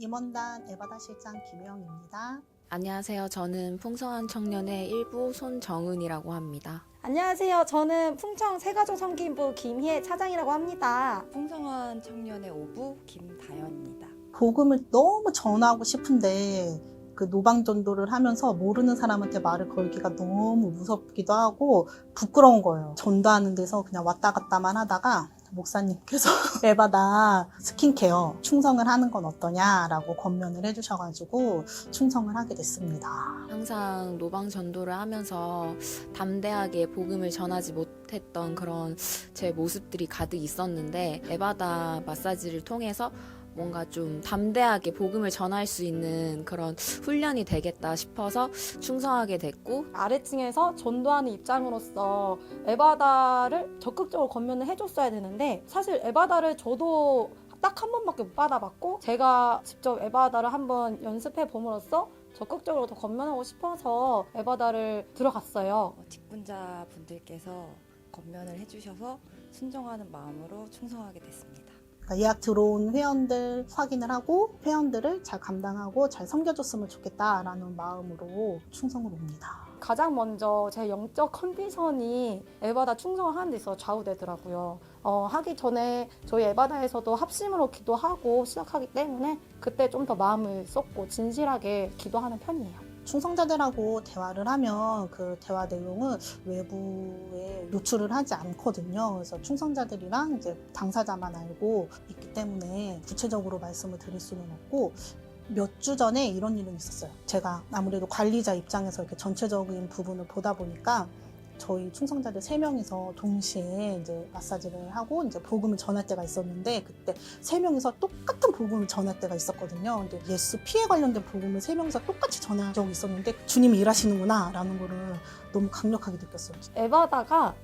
임원단 에바다 실장 김혜영입니다. 안녕하세요. 저는 풍성한 청년의 일부 손정은이라고 합니다. 안녕하세요. 저는 풍청 세가족 섬김부 김희애 차장이라고 합니다. 풍성한 청년의 오부 김다연입니다. 복음을 너무 전하고 싶은데 그 노방 전도를 하면서 모르는 사람한테 말을 걸기가 너무 무섭기도 하고 부끄러운 거예요. 전도하는 데서 그냥 왔다 갔다만 하다가 목사님께서 에바다 스킨케어 충성을 하는 건 어떠냐라고 권면을 해주셔가지고 충성을 하게 됐습니다. 항상 노방 전도를 하면서 담대하게 복음을 전하지 못했던 그런 제 모습들이 가득 있었는데 에바다 마사지를 통해서 뭔가 좀 담대하게 복음을 전할 수 있는 그런 훈련이 되겠다 싶어서 충성하게 됐고 아래층에서 전도하는 입장으로서 에바다를 적극적으로 권면을 해줬어야 되는데 사실 에바다를 저도 딱 한 번밖에 못 받아봤고 제가 직접 에바다를 한번 연습해 봄으로써 적극적으로 더 권면하고 싶어서 에바다를 들어갔어요. 어, 직분자 분들께서 건면을 해주셔서 순종하는 마음으로 충성하게 됐습니다. 그러니까 예약 들어온 회원들 확인을 하고 회원들을 잘 감당하고 잘 섬겨줬으면 좋겠다라는 마음으로 충성을 옵니다. 가장 먼저 제 영적 컨디션이 에바다 충성을 하는 데 있어 좌우되더라고요. 어, 하기 전에 저희 에바다에서도 합심으로 기도하고 시작하기 때문에 그때 좀 더 마음을 쏟고 진실하게 기도하는 편이에요. 충성자들하고 대화를 하면 그 대화 내용은 외부에 노출을 하지 않거든요. 그래서 충성자들이랑 이제 당사자만 알고 있기 때문에 구체적으로 말씀을 드릴 수는 없고 몇 주 전에 이런 일은 있었어요. 제가 아무래도 관리자 입장에서 이렇게 전체적인 부분을 보다 보니까 저희 충성자들 세 명이서 동시에 이제 마사지를 하고 이제 복음을 전할 때가 있었는데 그때 세 명이서 똑같은 복음을 전할 때가 있었거든요. 근데 예수 피해 관련된 복음을 세 명이서 똑같이 전한 적이 있었는데 주님이 일하시는구나 라는 거를 너무 강력하게 느꼈어요. 에바다가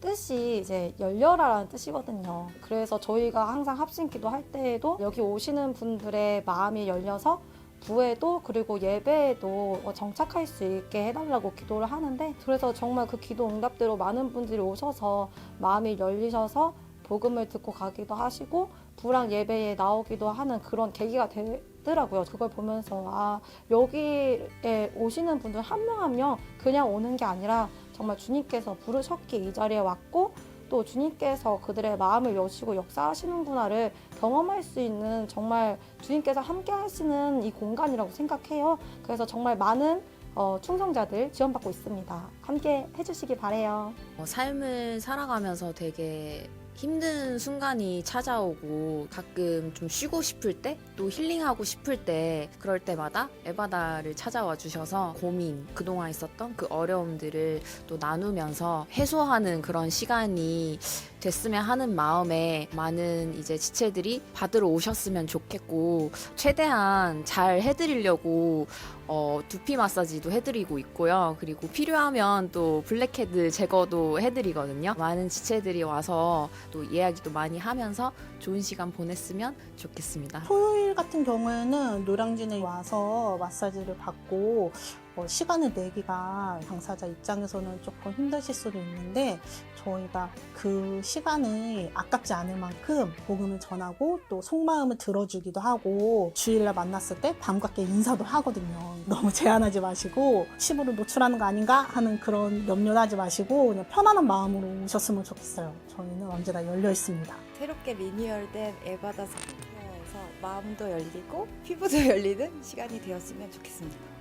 뜻이 이제 열려라라는 뜻이거든요. 그래서 저희가 항상 합심 기도 할 때에도 여기 오시는 분들의 마음이 열려서 부에도 그리고 예배에도 어, 정착할 수 있게 해달라고 기도를 하는데 그래서 정말 그 기도 응답대로 많은 분들이 오셔서 마음이 열리셔서 복음을 듣고 가기도 하시고 부랑 예배에 나오기도 하는 그런 계기가 되더라고요. 그걸 보면서 아 여기에 오시는 분들 한 명 한 명 그냥 오는 게 아니라 정말 주님께서 부르셨기에 이 자리에 왔고 또 주님께서 그들의 마음을 여시고 역사하시는구나를 경험할 수 있는 정말 주님께서 함께 하시는 이 공간이라고 생각해요. 그래서 정말 많은 어, 충성자들 지원받고 있습니다. 함께 해주시기 바래요. 어, 삶을 살아가면서 되게 힘든 순간이 찾아오고 가끔 좀 쉬고 싶을 때 또 힐링하고 싶을 때 그럴 때마다 에바다를 찾아와 주셔서 고민 그동안 있었던 그 어려움들을 또 나누면서 해소하는 그런 시간이 됐으면 하는 마음에 많은 이제 지체들이 받으러 오셨으면 좋겠고 최대한 잘 해드리려고 어, 두피 마사지도 해드리고 있고요. 그리고 필요하면 또 블랙헤드 제거도 해드리거든요. 많은 지체들이 와서 또 이야기도 많이 하면서 좋은 시간 보냈으면 좋겠습니다. 토요일 같은 경우에는 노량진에 와서 마사지를 받고 어, 시간을 내기가 당사자 입장에서는 조금 힘드실 수도 있는데 저희가 그 시간을 아깝지 않을 만큼 복음을 전하고 또 속마음을 들어주기도 하고 주일날 만났을 때 반갑게 인사도 하거든요. 너무 제한하지 마시고 치부를 노출하는 거 아닌가 하는 그런 염려는 하지 마시고 그냥 편안한 마음으로 오셨으면 좋겠어요. 저희는 언제나 열려 있습니다. 새롭게 리뉴얼된 에바다 스킨케어에서 마음도 열리고 피부도 열리는 시간이 되었으면 좋겠습니다.